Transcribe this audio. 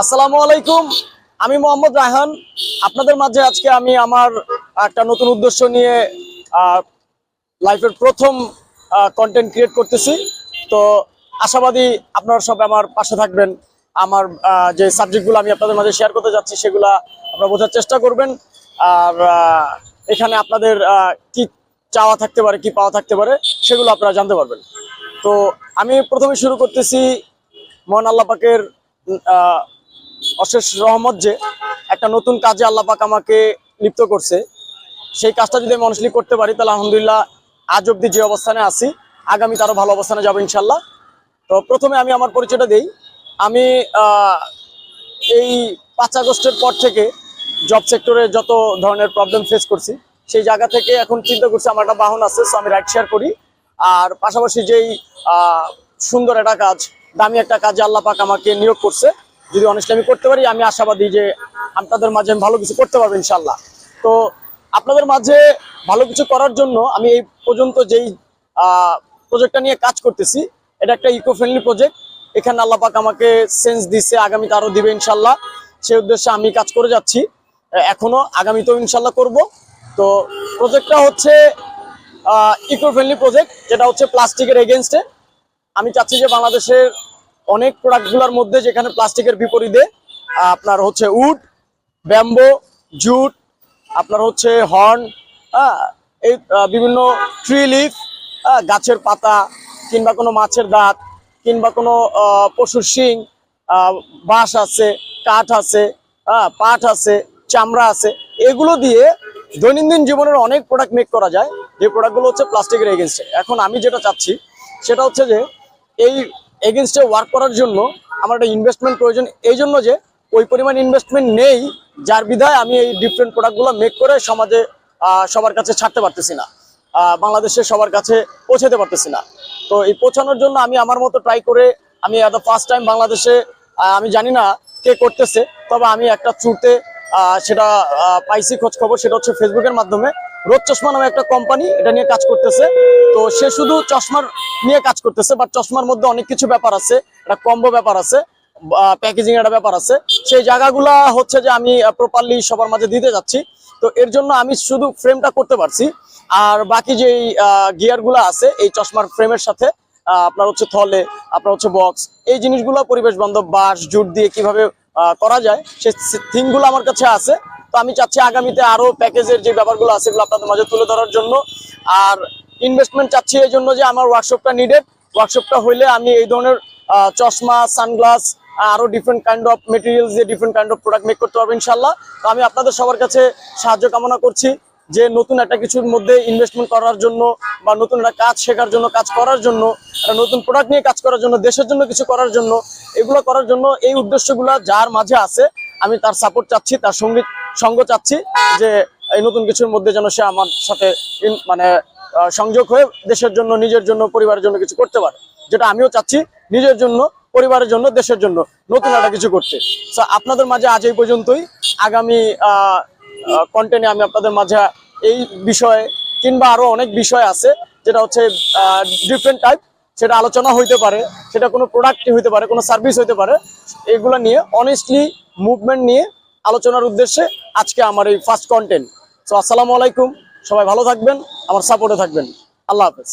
আসসালামু আলাইকুম। আমি মোহাম্মদ রায়হান। আপনাদের মাঝে আজকে আমি আমার একটা নতুন উদ্দেশ্য নিয়ে লাইফের প্রথম কন্টেন্ট ক্রিয়েট করতেছি। তো আশাবাদী আপনারা সব আমার পাশে থাকবেন। আমার যে সাবজেক্টগুলো আমি আপনাদের মাঝে শেয়ার করতে যাচ্ছি সেগুলো আপনারা বোঝার চেষ্টা করবেন। আর এখানে আপনাদের কি চাওয়া থাকতে পারে কি পাওয়া থাকতে পারে সেগুলো আপনারা জানতে পারবেন। তো আমি প্রথমে শুরু করতেছি মহান আল্লাহ পাকের আহ, অশেষ রহমত যে একটা নতুন কাজে আল্লাহ পাক আমাকে লিপ্ত করছে। সেই কাজটা যদি আমি অনেস্টলি করতে পারি, তাহলে আলহামদুলিল্লাহ আজ অব্দি যে অবস্থানে আছি আগামী তারও ভালো অবস্থানে যাব ইনশাল্লাহ তো প্রথমে আমি আমার পরিচয়টা দিই। আমি এই পাঁচ আগস্টের পর থেকে জব সেক্টরে যত ধরনের প্রবলেম ফেস করছি, সেই জায়গা থেকে এখন চিন্তা করছি আমার একটা বাহন আছে সো আমি রাইড শেয়ার করি। আর পাশাপাশি যেই সুন্দর একটা কাজ, দামি একটা কাজে আল্লাহ পাক আমাকে নিয়োগ করছে যদি অনেস্টলি আমি করতে পারি, আমি আশাবাদী যে আপনাদের মাঝে আমি ভালো কিছু করতে পারব ইনশাল্লাহ তো আপনাদের মাঝে ভালো কিছু করার জন্য আমি এই পর্যন্ত যেই প্রজেক্টটা নিয়ে কাজ করতেছি, এটা একটা ইকো ফ্রেন্ডলি প্রজেক্ট এখানে আল্লাহ পাক আমাকে সেন্স দিচ্ছে আগামীতে আরও দিবে ইনশাল্লাহ সেই উদ্দেশ্যে আমি কাজ করে যাচ্ছি। এ- এখনও আগামীতেও ইনশাল্লাহ করব। তো প্রজেক্টটা হচ্ছে ইকো ফ্রেন্ডলি প্রজেক্ট যেটা হচ্ছে প্লাস্টিকের এগেনস্টে আমি চাচ্ছি যে বাংলাদেশের অনেক প্রোডাক্টগুলোর মধ্যে যেখানে প্লাস্টিকের বিপরীতে আপনার হচ্ছে উড, ব্যাম্বো, জুট, আপনার হচ্ছে হর্ন এই বিভিন্ন ট্রি লিফ গাছের পাতা, কিংবা কোনো মাছের দাঁত, কিংবা কোনো পশুর শিং বাঁশ আছে, কাঠ আছে পাট আছে, চামড়া আছে, এগুলো দিয়ে দৈনন্দিন জীবনের অনেক প্রোডাক্ট মেক করা যায়। যে প্রোডাক্টগুলো হচ্ছে প্লাস্টিকের এগেনস্টে এখন আমি যেটা চাচ্ছি, সেটা হচ্ছে যে এই এগেনস্টে ওয়ার্ক করার জন্য আমার একটা ইনভেস্টমেন্ট প্রয়োজন। এই জন্য যে ওই পরিমাণ ইনভেস্টমেন্ট নেই যার বিধায় আমি এই ডিফারেন্ট প্রোডাক্টগুলো মেক করে সমাজে সবার কাছে ছাড়তে পারতেছি না। আহ, বাংলাদেশের সবার কাছে পৌঁছাতে পারতেছি না। তো এই পৌঁছানোর জন্য আমি আমার মতো ট্রাই করে আমি এত ফার্স্ট টাইম বাংলাদেশে আমি জানি না কে করতেছে তবে আমি একটা চুতে সেটা পাইছি খোঁজ খবর সেটা হচ্ছে ফেসবুকের মাধ্যমে। রোজ চশমা নামে একটা কোম্পানি এটা নিয়ে কাজ করতেছে। তো সে শুধু চশমার নিয়ে কাজ করতেছে বাট চশমার মধ্যে অনেক কিছু ব্যাপার আছে। একটা কম্বো ব্যাপার আছে প্যাকেজিং একটা ব্যাপার আছে। সেই জায়গাগুলা হচ্ছে যে আমি প্রপারলি সবার মাঝে দিতে যাচ্ছি। তো এর জন্য আমি শুধু ফ্রেমটা করতে পারছি। আর বাকি যে গিয়ারগুলো আছে, এই চশমার ফ্রেমের সাথে আপনার হচ্ছে থলে, আপনার হচ্ছে বক্স এই জিনিসগুলো পরিবেশ বান্ধব, বাঁশ, জুট দিয়ে কীভাবে করা যায় সেই থিংগুলো আমার কাছে আছে। তো আমি চাচ্ছি আগামীতে আরও প্যাকেজের যে ব্যাপারগুলো আছে, এগুলো আপনাদের মাঝে তুলে ধরার জন্য। আর ইনভেস্টমেন্ট চাচ্ছি এই জন্য যে আমার ওয়ার্কশপটা নিডেড ওয়ার্কশপটা হইলে আমি এই ধরনের চশমা সানগ্লাস আরও ডিফারেন্ট কাইন্ড অফ মেটেরিয়ালস দিয়ে different kind of product make করতে পারব ইনশাল্লাহ তো আমি আপনাদের সবার কাছে সাহায্য কামনা করছি যে নতুন একটা কিছুর মধ্যে ইনভেস্টমেন্ট করার জন্য বা নতুন একটা কাজ শেখার জন্য, কাজ করার জন্য নতুন প্রোডাক্ট নিয়ে কাজ করার জন্য, দেশের জন্য কিছু করার জন্য, এগুলো করার জন্য এই উদ্দেশ্যগুলো যার মাঝে আছে, আমি তার সাপোর্ট চাচ্ছি, তার সংগীত সঙ্গ চাচ্ছি যে এই নতুন কিছুর মধ্যে যেন সে আমার সাথে মানে সংযোগ হয়ে দেশের জন্য, নিজের জন্য, পরিবারের জন্য কিছু করতে পারে। যেটা আমিও চাচ্ছি, নিজের জন্য, পরিবারের জন্য, দেশের জন্য নতুন একটা কিছু করতে। আপনাদের মাঝে আজ এই পর্যন্তই। আগামী কন্টেন্টে আমি আপনাদের মাঝে এই বিষয়ে কিংবা আরও অনেক বিষয় আছে, যেটা হচ্ছে ডিফারেন্ট টাইপ সেটা আলোচনা হইতে পারে, সেটা কোনো প্রোডাক্ট হইতে পারে, কোনো সার্ভিস হইতে পারে। এগুলো নিয়ে অনেস্টলি মুভমেন্ট নিয়ে আলোচনার উদ্দেশ্যে আজকে আমার এই ফার্স্ট কন্টেন্ট সো আসসালামু আলাইকুম। সবাই ভালো থাকবেন আমার সাপোর্টে থাকবেন। আল্লাহ হাফেজ।